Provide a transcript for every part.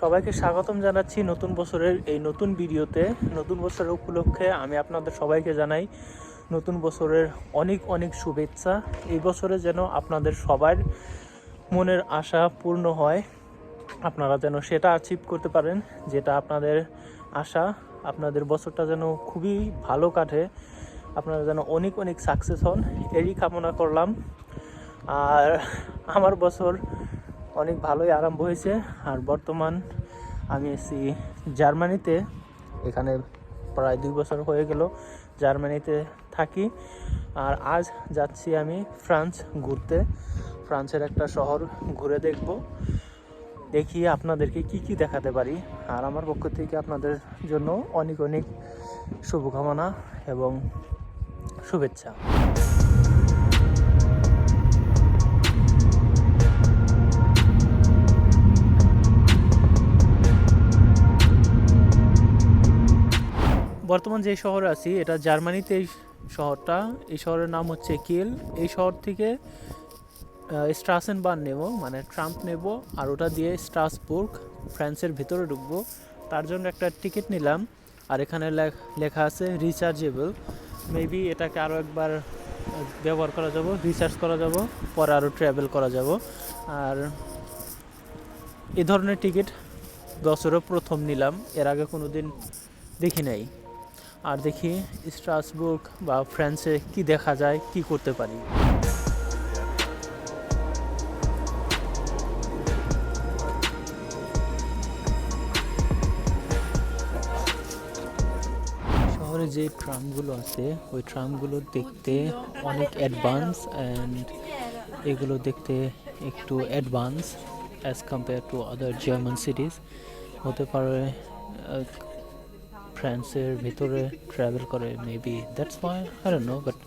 সবাইকে স্বাগতম জানাচ্ছি নতুন বছরের এই নতুন ভিডিওতে। নতুন বছরের উপলক্ষে আমি আপনাদের সবাইকে জানাই নতুন বছরের অনেক অনেক শুভেচ্ছা। এই বছরে যেন আপনাদের সবার মনের আশা পূর্ণ হয়, আপনারা যেন সেটা অ্যাচিভ করতে পারেন, যেটা আপনাদের আশা, আপনাদের বছরটা যেন খুবই ভালো কাটে, আপনারা যেন অনেক অনেক সাকসেস হন। এরই কামনা করলাম। আর আমার বছর অনেক ভালোই আরম্ভ হয়েছে। আর বর্তমান আমি এসেছি জার্মানিতে। এখানে প্রায় দুই বছর হয়ে গেল জার্মানিতে থাকি। আর আজ যাচ্ছি আমি ফ্রান্স ঘুরতে। ফ্রান্সের একটা শহর ঘুরে দেখব। দেখি আপনাদেরকে কি কি দেখাতে পারি। আর আমার পক্ষ থেকে আপনাদের জন্য অনেক অনেক শুভকামনা এবং শুভেচ্ছা। বর্তমান যে শহরে আছি, এটা জার্মানিতে এই শহরটা, এই শহরের নাম হচ্ছে কিল। এই শহর থেকে স্ট্রাসেন বার নেব মানে ট্রাম্প নেব, আর ওটা দিয়ে স্ট্রাসবুর্গ ফ্রান্সের ভিতরে ঢুকবো। তার জন্য একটা টিকিট নিলাম, আর এখানে লেখা আছে রিচার্জেবল মেবি এটাকে আরও একবার ব্যবহার করা যাব রিচার্জ করা যাব, পরে আরও ট্রাভেল করা যাব। আর এ ধরনের টিকিট বছরে প্রথম নিলাম, এর আগে কোনো দিন দেখি নাই। আর দেখি স্ট্রাসবুর্গ বা ফ্রান্সে কি দেখা যায়, কি করতে পারি। শহরে যে ট্রামগুলো আছে, ওই ট্রামগুলো দেখতে অনেক অ্যাডভান্স অ্যান্ড এগুলো দেখতে একটু advance as compare to other German cities হতে পারে ফ্রান্সের ভিতরে ট্রাভেল করে maybe that's why don't know but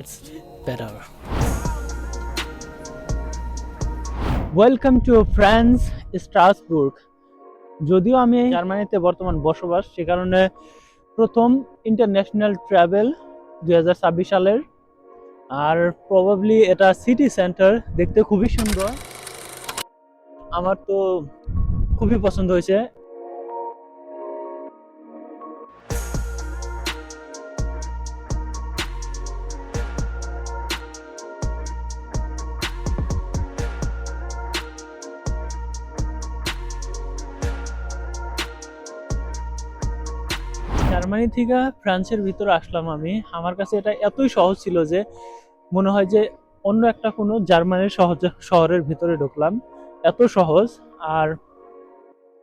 it's better welcome to France Strasbourg যদিও আমি জার্মানিতে বর্তমান বসবাস, সে কারণে প্রথম ইন্টারন্যাশনাল ট্রাভেল দু হাজার ছাব্বিশ সালের। আর প্রবাবলি এটা সিটি সেন্টার দেখতে খুবই সুন্দর। আমার তো খুবই পছন্দ হয়েছে। জার্মানি থেকে ফ্রান্সের ভিতরে আসলাম আমি। আমার কাছে এটা এতই সহজ ছিল যে মনে হয় যে অন্য একটা কোনো জার্মানির সহজ শহরের ভিতরে ঢুকলাম। এত সহজ। আর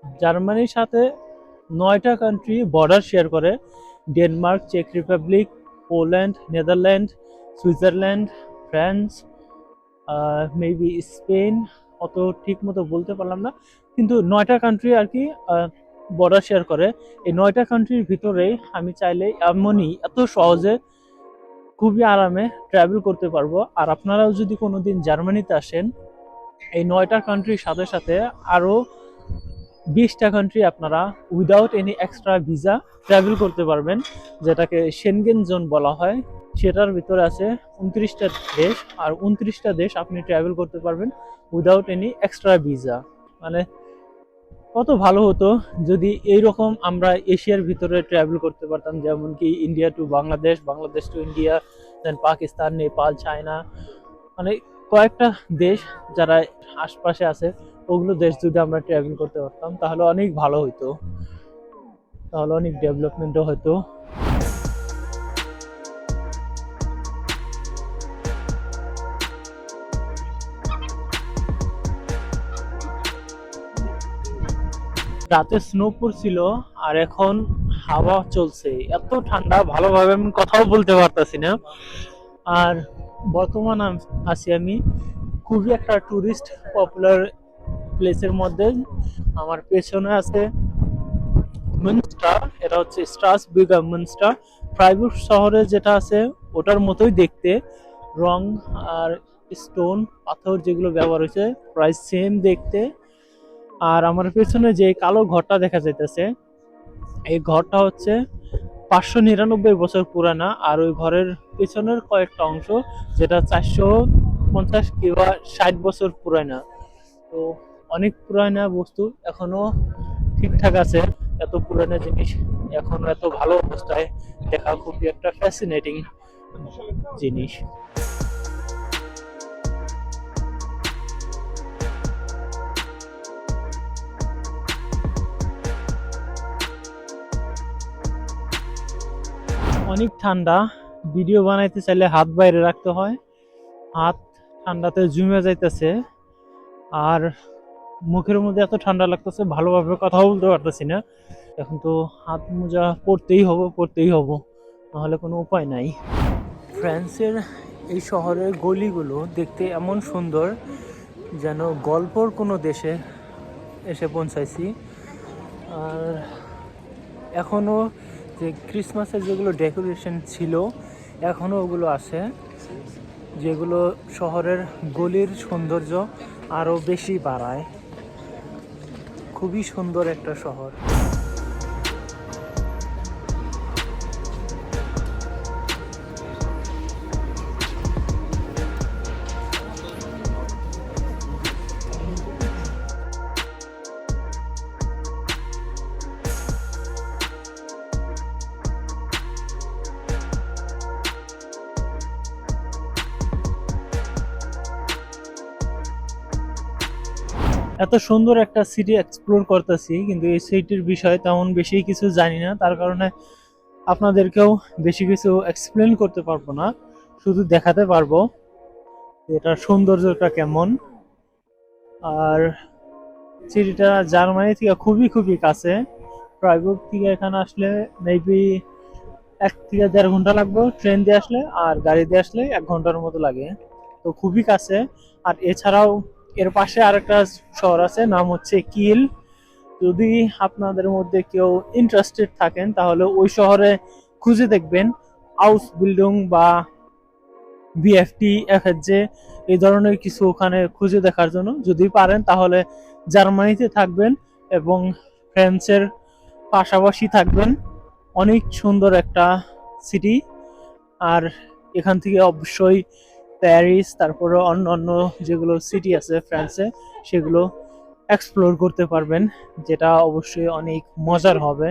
জার্মানির সাথে নয়টা কান্ট্রি বর্ডার শেয়ার করে। Denmark check Republic Poland Netherland Switzerland France maybe Spain অত ঠিক মতো বলতে পারলাম না। কিন্তু নয়টা কান্ট্রি আর কি বর্ডার শেয়ার করে। এই নয়টা কান্ট্রির ভিতরে আমি চাইলে এমনই এত সহজে খুবই আরামে ট্রাভেল করতে পারব। আর আপনারাও যদি কোনোদিন জার্মানিতে আসেন, এই নয়টা কান্ট্রির সাথে সাথে আরও বিশটা কান্ট্রি আপনারা without any extra visa travel করতে পারবেন, যেটাকে সেনগেন জোন বলা হয়। সেটার ভিতরে আছে উনত্রিশটা দেশ, আর উনত্রিশটা দেশ আপনি ট্রাভেল করতে পারবেন উইদাউট এনি এক্সট্রা ভিসা মানে কত ভালো হতো যদি এই রকম আমরা এশিয়ার ভিতরে ট্রাভেল করতে পারতাম যেমন কি India to Bangladesh Bangladesh to India then Pakistan Nepal China মানে কয়েকটা দেশ যারা আশপাশে আছে, ওগুলো দেশ যদি আমরা ট্রাভেল করতে পারতাম, তাহলে অনেক ভালো হইতো। তাহলে অনেক ডেভেলপমেন্টও হতো রাতে স্নো পড়ছিল আর এখন হাওয়া চলছে। এত ঠান্ডা, ভালোভাবে আমি কথাও বলতে পারতাছি না। আর বর্তমান আছি আমি খুবই একটা টুরিস্ট পপুলার প্লেসের মধ্যে। আমার পেছনে আছে মুনস্টার এটা হচ্ছে স্ট্রাস বিগা মুনস্টার ফ্রাইবুর্গ শহরে যেটা আছে, ওটার মতোই দেখতে। রং আর স্টোন পাথর যেগুলো ব্যবহার হয়েছে, প্রায় সেম দেখতে। আর আমার পেছনে যে কালো ঘরটা দেখা যাইতেছে, এই ঘরটা হচ্ছে পাঁচশো নিরানব্বই বছর পুরানা আর ওই ঘরের পেছনের কয়েকটা অংশ যেটা চারশো পঞ্চাশ কিংবা ষাট বছর পুরানা। তো অনেক পুরানা বস্তু এখনও ঠিকঠাক আছে, এত পুরানো জিনিস এখনও এত ভালো অবস্থায় দেখা খুবই একটা ফ্যাসিনেটিং জিনিস। অনেক ঠান্ডা। ভিডিও বানাইতে চাইলে হাত বাইরে রাখতে হয়। হাত ঠান্ডাতে জমে যাইতেছে। আর মুখের মধ্যে এত ঠান্ডা লাগতেছে, ভালোভাবে কথা বলতে পারতেছি না। এখন তো হাত মোজা পরতেই হবে, পরতেই হব। নাহলে কোনো উপায় নাই। ফ্রান্সের এই শহরের গলিগুলো দেখতে এমন সুন্দর যেন গল্পর কোনো দেশে এসে পৌঁছাইছি। আর এখনও যে ক্রিসমাসের যেগুলো ডেকোরেশন ছিল এখনও ওগুলো আছে। যেগুলো শহরের গলির সৌন্দর্য আরও বেশি বাড়ায়। খুবই সুন্দর একটা শহর। এত সুন্দর একটা সিটি এক্সপ্লোর করতেছি, কিন্তু এই সিটির বিষয়ে তেমন বেশি কিছু জানি না। তার কারণে আপনাদেরকেও বেশি কিছু এক্সপ্লেন করতে পারব না, শুধু দেখাতে পারব এটার সৌন্দর্যটা কেমন। আর সিটিটা জার্মানি থেকে খুবই খুবই কাছে। প্রাইভেট থেকে এখানে আসলে মেবি এক থেকে দেড় ঘণ্টা লাগবে ট্রেন দিয়ে আসলে, আর গাড়ি দিয়ে আসলে এক ঘণ্টার মতো লাগে। তো খুবই কাছে। আর এছাড়াও এর পাশে আরেকটা শহর আছে, নাম হচ্ছে কিল। যদি আপনাদের মধ্যে কেউ ইন্টারেস্টেড থাকেন, তাহলে ওই শহরে খুঁজে দেখবেন। হাউস বিল্ডিং বা বিএফটি এফএসজে এই ধরনের কিছু ওখানে খুঁজে দেখার জন্য। যদি পারেন, তাহলে জার্মানিতে থাকবেন এবং ফ্রান্সের পাশাপাশি থাকবেন। অনেক সুন্দর একটা সিটি আর এখান থেকে অবশ্যই প্যারিস তারপরে অন্য অন্য যেগুলো সিটি আছে ফ্রান্সে সেগুলো এক্সপ্লোর করতে পারবেন, যেটা অবশ্যই অনেক মজার হবে,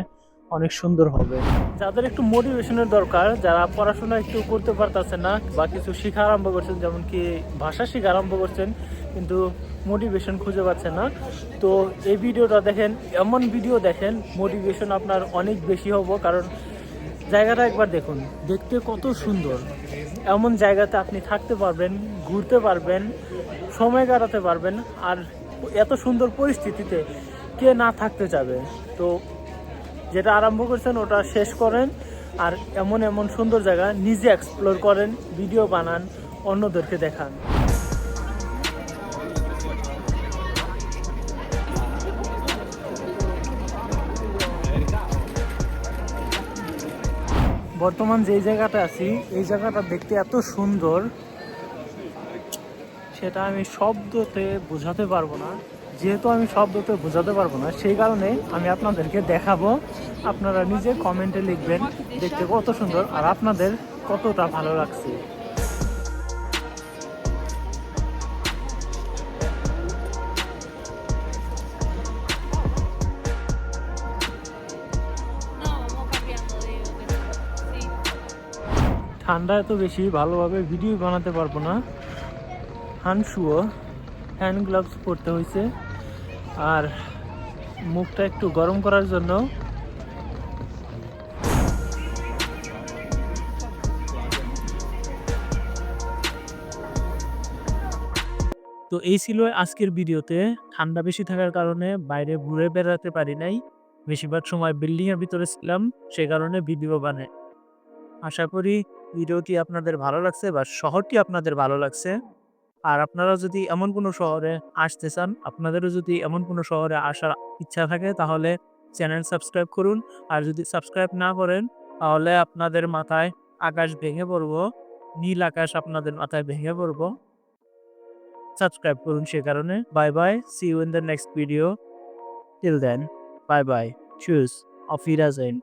অনেক সুন্দর হবে। যাদের একটু মোটিভেশনের দরকার, যারা পড়াশোনা একটু করতে পারতেছে না বা কিছু শেখা আরম্ভ করছেন, যেমন কি ভাষা শেখা আরম্ভ করছেন, কিন্তু মোটিভেশন খুঁজে পাচ্ছেন না। তো এই ভিডিওটা দেখেন, এমন ভিডিও দেখেন মোটিভেশন আপনার অনেক বেশি হব, কারণ জায়গাটা একবার দেখুন, দেখতে কত সুন্দর। এমন জায়গাতে আপনি থাকতে পারবেন, ঘুরতে পারবেন, সময় কাটাতে পারবেন, আর এত সুন্দর পরিস্থিতিতে কে না থাকতে যাবে তো যেটা আরম্ভ করছেন, ওটা শেষ করেন, আর এমন এমন সুন্দর জায়গা নিজে এক্সপ্লোর করেন ভিডিও বানান, অন্যদেরকে দেখান। বর্তমান যে জায়গাটা আছি, এই জায়গাটা দেখতে এত সুন্দর, সেটা আমি শব্দতে বোঝাতে পারব না। যেহেতু আমি শব্দতে বোঝাতে পারব না, সেই কারণে আমি আপনাদেরকে দেখাবো। আপনারা নিজে কমেন্টে লিখবেন, দেখতে কত সুন্দর আর আপনাদের কতটা ভালো লাগছে। ঠান্ডা এত বেশি ভালোভাবে ভিডিও বানাতে পারব না। হানশুও হ্যান্ড গ্লাভস পরতে হয়েছে আর মুখটা একটু গরম করার জন্য তো এই ছিল আজকের ভিডিওতে। ঠান্ডা বেশি থাকার কারণে বাইরে ঘুরে বেড়াতে পারি নাই। বেশিরভাগ সময় বিল্ডিংয়ের ভিতরে ছিলাম, সে কারণে ভিডিও বানাই। আশা করি ভিডিওটি আপনাদের ভালো লাগছে বা শহরটি আপনাদের ভালো লাগছে, আর আপনারা যদি এমন কোনো শহরে আসতে চান, আপনাদেরও যদি এমন কোনো শহরে আসার ইচ্ছা থাকে, তাহলে চ্যানেল সাবস্ক্রাইব করুন, আর যদি সাবস্ক্রাইব না করেন, তাহলে আপনাদের মাথায় আকাশ ভেঙে পড়ব, নীল আকাশ আপনাদের মাথায় ভেঙে পড়ব। সাবস্ক্রাইব করুন সে কারণে। Bye bye see you in the next video till then bye bye choose অফ ইরাজেন